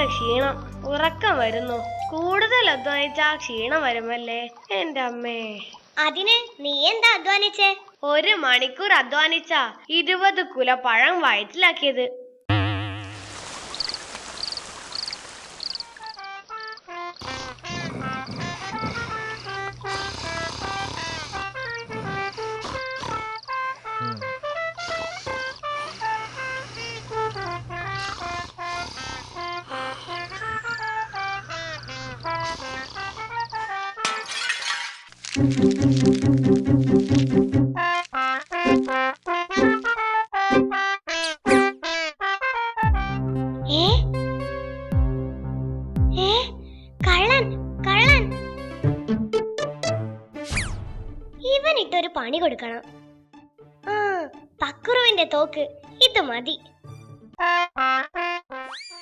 വല്ലാത്ത ക്ഷീണം ഉറക്കം വരുന്നു. കൂടുതൽ അധ്വാനിച്ചാ ക്ഷീണം വരുമല്ലേ? എന്റെ അമ്മേ. അതിന് നീ എന്താ അധ്വാനിച്ചേ? ഒരു മണിക്കൂർ അധ്വാനിച്ച ഇരുപത് കുല പഴം വയറ്റിലാക്കിയത്. ഏ? ഏ? കള്ളൻ കള്ളൻ. ഇവനിട്ടൊരു പണി കൊടുക്കണം. ആ പക്കുറുവിന്റെ തോക്ക്. ഇത് മതി.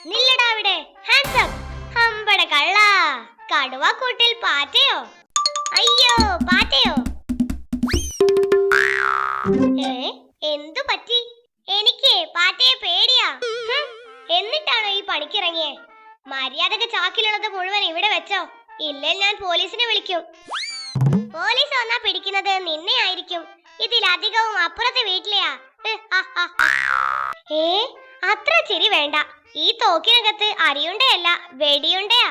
നില്ലടാ അവിടെ. ഹാൻഡ്സ് അപ്പ് ഹമ്പട കള്ള. കടുവാക്കൂട്ടിൽ പാറ്റയോ? അയ്യോ പാറ്റയോ? ഏ? എന്തു പറ്റി? എനിക്ക് പാറ്റയെ പേടിയാ. എന്നിട്ടാണോ ഈ പണിക്കിറങ്ങിയേ? മര്യാദയ്ക്ക് ചാക്കിലുള്ളത് മുഴുവൻ ഇവിടെ വെച്ചോ. ഇല്ലേ ഞാൻ പോലീസിനെ വിളിക്കും. പോലീസ് വന്നാ പിടിക്കുന്നത് നിന്നെ ആയിരിക്കും. ഇതിലധികവും അപ്പുറത്തെ വീട്ടിലെയാ. ഏ അത്ര ചിരി വേണ്ട. ഈ തോക്കിനകത്ത് അരിയുണ്ടയല്ല വെടിയുണ്ടയാ.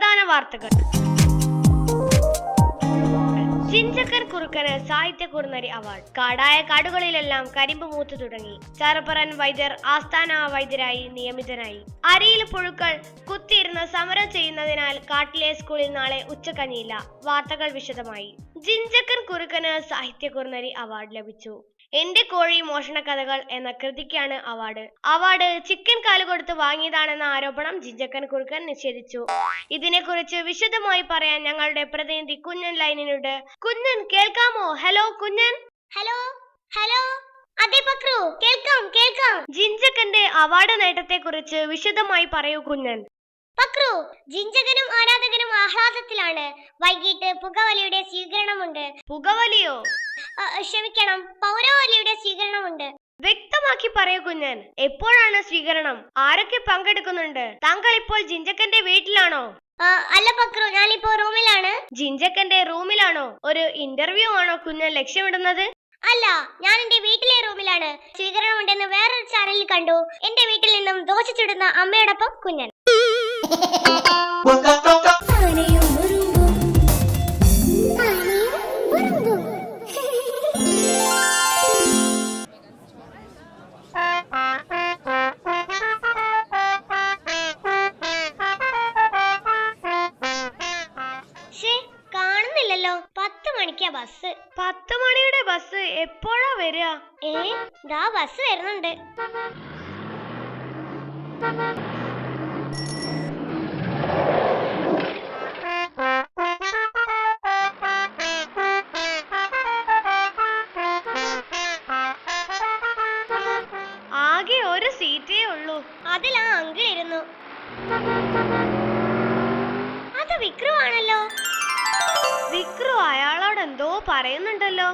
പക്രു പ്രധാന വാർത്തകൾ. ചിഞ്ചക്കൻ കുറുക്കന് സാഹിത്യ കുറുനരി അവാർഡ്. കാടായ കാടുകളിലെല്ലാം കരിമ്പ് മൂത്തു തുടങ്ങി. ചാറപ്പറൻ വൈദ്യർ ആസ്ഥാന വൈദ്യരായി നിയമിതനായി. അരിയിൽ പുഴുക്കൾ കുത്തിയിരുന്ന് സമരം ചെയ്യുന്നതിനാൽ കാട്ടിലെ സ്കൂളിൽ നാളെ ഉച്ചക്കഞ്ഞിയില്ല വാർത്തകൾ വിശദമായി. ജിഞ്ചക്കൻ കുറുക്കന് സാഹിത്യ കുറുനരി അവാർഡ് ലഭിച്ചു. എന്റെ കോഴി മോഷണ കഥകൾ എന്ന കൃതിക്കാണ് അവാർഡ്. അവാർഡ് ചിക്കൻ കാൽ കൊടുത്ത് വാങ്ങിയതാണെന്ന ആരോപണം ജിഞ്ചക്കൻ കുറുക്കൻ നിഷേധിച്ചു. ഇതിനെക്കുറിച്ച് വിശദമായി പറയാൻ ഞങ്ങളുടെ പ്രതിനിധി കുഞ്ഞൻ ലൈനിനുണ്ട്. കുഞ്ഞൻ കേൾക്കാമോ? ഹലോ കുഞ്ഞൻ? Hello hello. അതെ പക്രു. കേൾക്കാം കേൾക്കാം. ജിഞ്ചക്കന്റെ അവാർഡ് നേട്ടത്തെ കുറിച്ച് വിശദമായി പറയൂ കുഞ്ഞൻ. പക്രു ജിഞ്ചകനും ആരാധകനും ആഹ്ലാദത്തിലാണ്. വൈകിട്ട് പുകവലിയുടെ സ്വീകരണമുണ്ട്. പുകവലിയോ? ക്ഷമിക്കണം പൗരവലിയുടെ സ്വീകരണമുണ്ട്. വ്യക്തമാക്കി പറയൂ കുഞ്ഞൻ. എപ്പോഴാണ് സ്വീകരണം? ആരൊക്കെ പങ്കെടുക്കുന്നുണ്ട്? താങ്കൾ ഇപ്പോൾ ജിഞ്ചക്കന്റെ വീട്ടിലാണോ അല്ല പക്രു ഞാനിപ്പോ റൂമിലാണ്. ജിഞ്ചക്കന്റെ റൂമിലാണോ? ഒരു ഇന്റർവ്യൂ ആണോ കുഞ്ഞൻ ലക്ഷ്യമിടുന്നത്? അല്ല ഞാൻ എന്റെ വീട്ടിലെ റൂമിലാണ്. സ്വീകരണം സ്വീകരണമുണ്ടെന്ന് വേറൊരു ചാനലിൽ കണ്ടു. എന്റെ വീട്ടിൽ നിന്നും ദോശ ചുടുന്ന അമ്മയോടൊപ്പം കുഞ്ഞൻ. കാണുന്നില്ലല്ലോ. പത്ത് മണിക്കാ ബസ്. പത്ത് മണിയുടെ ബസ്? എപ്പോഴാ വരിക? ഏ ദാ ബസ് വരുന്നുണ്ട്. അത് വിക്രു ആണല്ലോ. വിക്രു അയാളോട് എന്തോ പറയുന്നുണ്ടല്ലോ.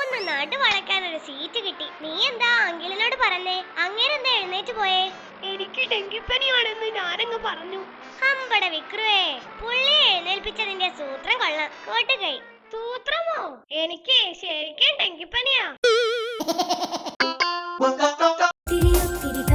ഒന്ന് നടു വളയ്ക്കാൻ ഒരു സീറ്റ് കിട്ടി. നീ എന്താ അങ്കിളിനോട് പറഞ്ഞേ? അങ്ങേരെന്താ എഴുന്നേറ്റ് പോയേ? എനിക്ക് ഡെങ്കിപ്പനിയാണെന്ന് ഞാനങ്ങ് പറഞ്ഞു. അമ്പട വിക്രുവേ. പുള്ളി എഴുന്നേൽപ്പിച്ചതിന്റെ സൂത്രം കൊള്ളാം. കോട്ടുകൈ സൂത്രമോ? എനിക്ക് ശരിക്കും ഡെങ്കിപ്പനിയാ.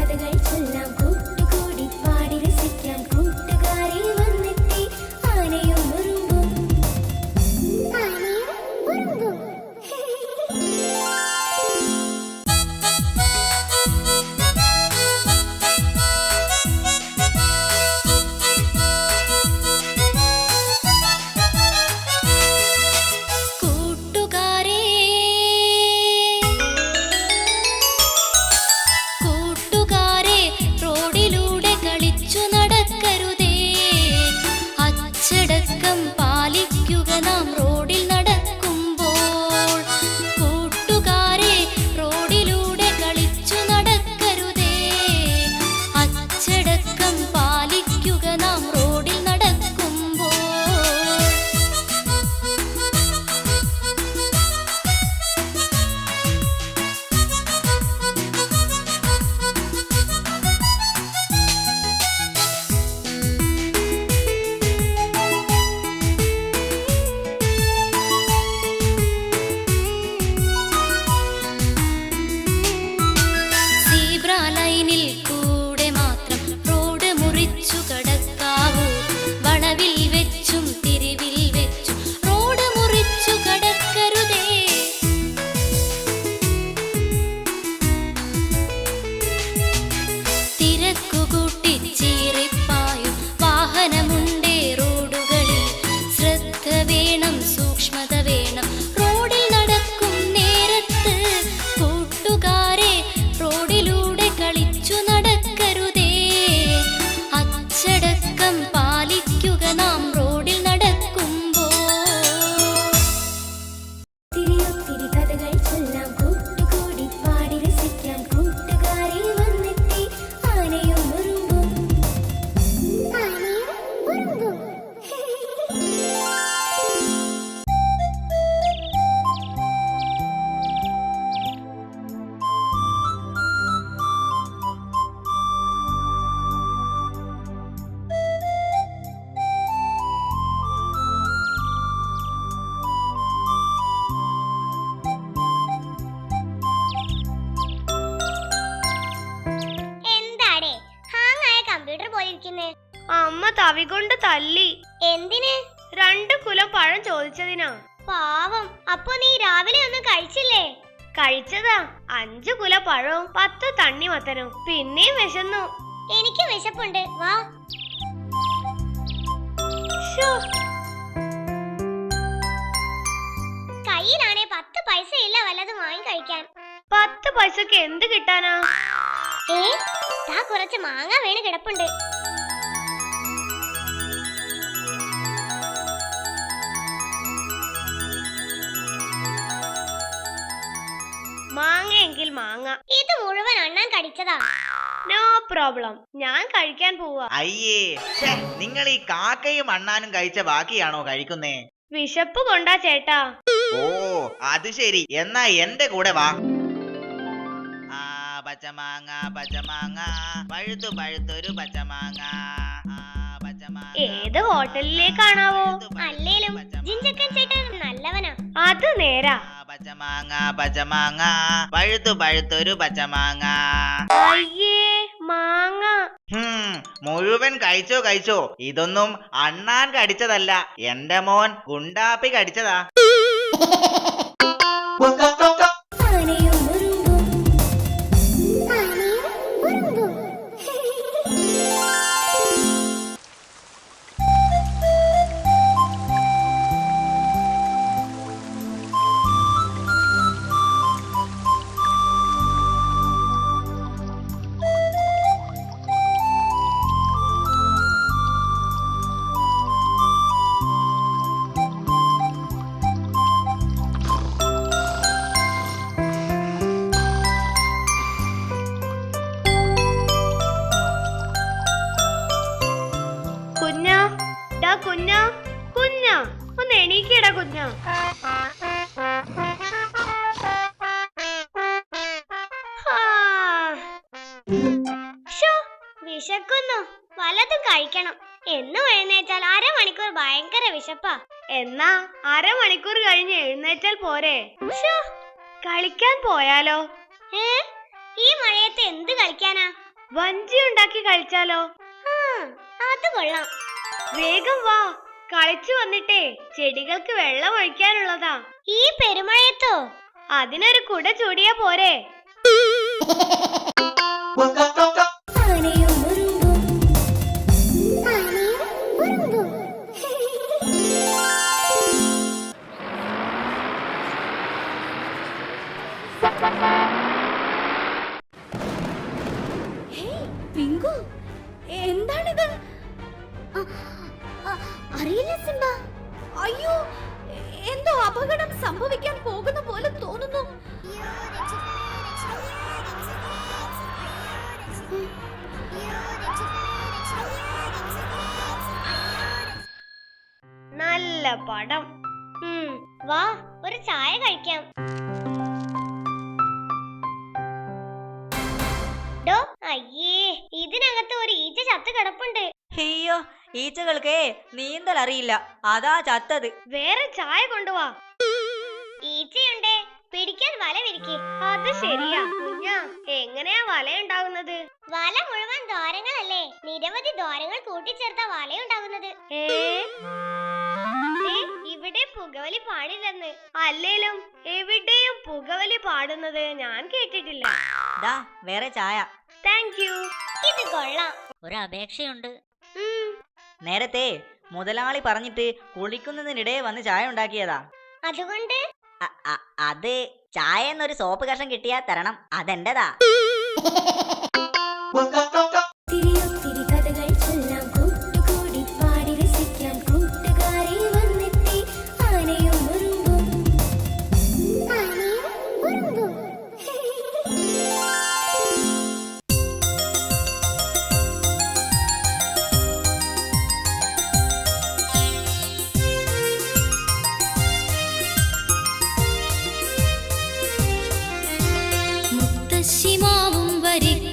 രണ്ട് കുലം പഴം ചോദിച്ചതിനാ. പാവം. അപ്പൊ നീ രാവിലെ ഒന്നും കഴിച്ചില്ലേ? കഴിച്ചതാ. അഞ്ചു കുല പഴവും പത്ത് തണ്ണിമത്തനും പിന്നെയും വിശന്നു. എനിക്ക് വിശപ്പുണ്ട്. വാ. കയ്യിലാണേ പത്ത് പൈസ ഇല്ല വല്ലതും വാങ്ങി കഴിക്കാൻ. പത്ത് പൈസക്ക് എന്ത് കിട്ടാനാ? ഏ? കുറച്ച് മാങ്ങ വീണ് കിടപ്പുണ്ട്. മാങ്ങയെങ്കിൽ മാങ്ങ. ഇത് മുഴുവൻ അണ്ണാൻ കടിച്ചതാ. നോ പ്രോബ്ലം ഞാൻ കഴിക്കാൻ പോവാ. അയ്യേ നിങ്ങൾ ഈ കാക്കയും അണ്ണാനും കഴിച്ച ബാക്കിയാണോ കഴിക്കുന്നേ? വിശപ്പ് കൊണ്ടാ ചേട്ടാ. ഓ അത് ശരി. എന്നാ എന്റെ കൂടെ വാ. ആ പച്ചമാങ്ങ പച്ചമാങ്ങ. പഴുത്തു പഴുത്തൊരു പച്ചമാങ്ങ, ഏത് ഹോട്ടലിലേക്കാണാവോ? അല്ലേലും. ജിഞ്ചക്കൻ ചേട്ടൻ നല്ലവനാ. അത് നേരാ. പച്ചമാങ്ങ പച്ചമാങ്ങ. പഴുത്തു പഴുത്തൊരു പച്ചമാങ്ങ. അയ്യേ മാങ്ങ. ഹും, മുഴുവൻ കഴിച്ചോ കഴിച്ചോ. ഇതൊന്നും അണ്ണാൻ കടിച്ചതല്ല. എന്റെ മോൻ ഗുണ്ടാപ്പി കടിച്ചതാ. വിശക്കുന്നു. വലതും കഴിക്കണം. എന്നും എഴുന്നേറ്റാൽ അരമണിക്കൂർ ഭയങ്കര വിശപ്പാ. എന്നാ അരമണിക്കൂർ കഴിഞ്ഞ് എഴുന്നേറ്റാൽ പോരെ? കളിക്കാൻ പോയാലോ? ഏ? ഈ മഴയത്ത് എന്ത് കളിക്കാനാ? വഞ്ചി ഉണ്ടാക്കി കളിച്ചാലോ? ആ, അത് കൊള്ളാം. വേഗം വാ. കളിച്ചു വന്നിട്ടേ ചെടികൾക്ക് വെള്ളം ഒഴിക്കാനുള്ളതാ. ഈ പെരുമഴയത്തോ അതിനൊരു കുട ചൂടിയാ പോരെ. പിങ്കു എന്താണിത് അറിയില്ല സിംബ അയ്യോ എന്തോ അപകടം സംഭവിക്കാൻ പോകുന്ന പോലെ തോന്നുന്നു. നല്ല പടം. വാ ഒരു ചായ കഴിക്കാം. അയ്യേ ഇതിനകത്ത് ഒരു ഈച്ച ചത്ത് കിടപ്പുണ്ട്. അയ്യോ ഈച്ചകൾക്കേ നീന്തൽ അറിയില്ല അതാ ചത്തത്. വേറെ ചായ കൊണ്ടുവാ. ഈച്ചയുണ്ടേ പിടിക്കാൻ വല വിരിക്ക്. അത് ശരിയാ. കുഞ്ഞാ എങ്ങനെയാ വല ഉണ്ടാകുന്നത് വല മുഴുവൻ ദ്വാരങ്ങളല്ലേ? നിരവധി ദ്വാരങ്ങൾ കൂട്ടിച്ചേർത്ത വല ഉണ്ടാകുന്നത് ഇവിടെ പുകവലി പാടില്ലെന്ന്. അല്ലേലും എവിടെയും പുകവലി പാടുന്നത് ഞാൻ കേട്ടിട്ടില്ല. ദാ വേറെ ചായ. താങ്ക് യു ഇത് കൊള്ളാം. ഒരു അപേക്ഷയുണ്ട്. നേരത്തെ മുതലാളി പറഞ്ഞിട്ട് കുളിക്കുന്നതിനിടെ വന്ന് ചായ ഉണ്ടാക്കിയതാ. അതുകൊണ്ട്? അത് ചായ എന്നൊരു സോപ്പ് കഷം കിട്ടിയാ തരണം. അതെന്റെതാ? பசிமாவும் வரைக்கும்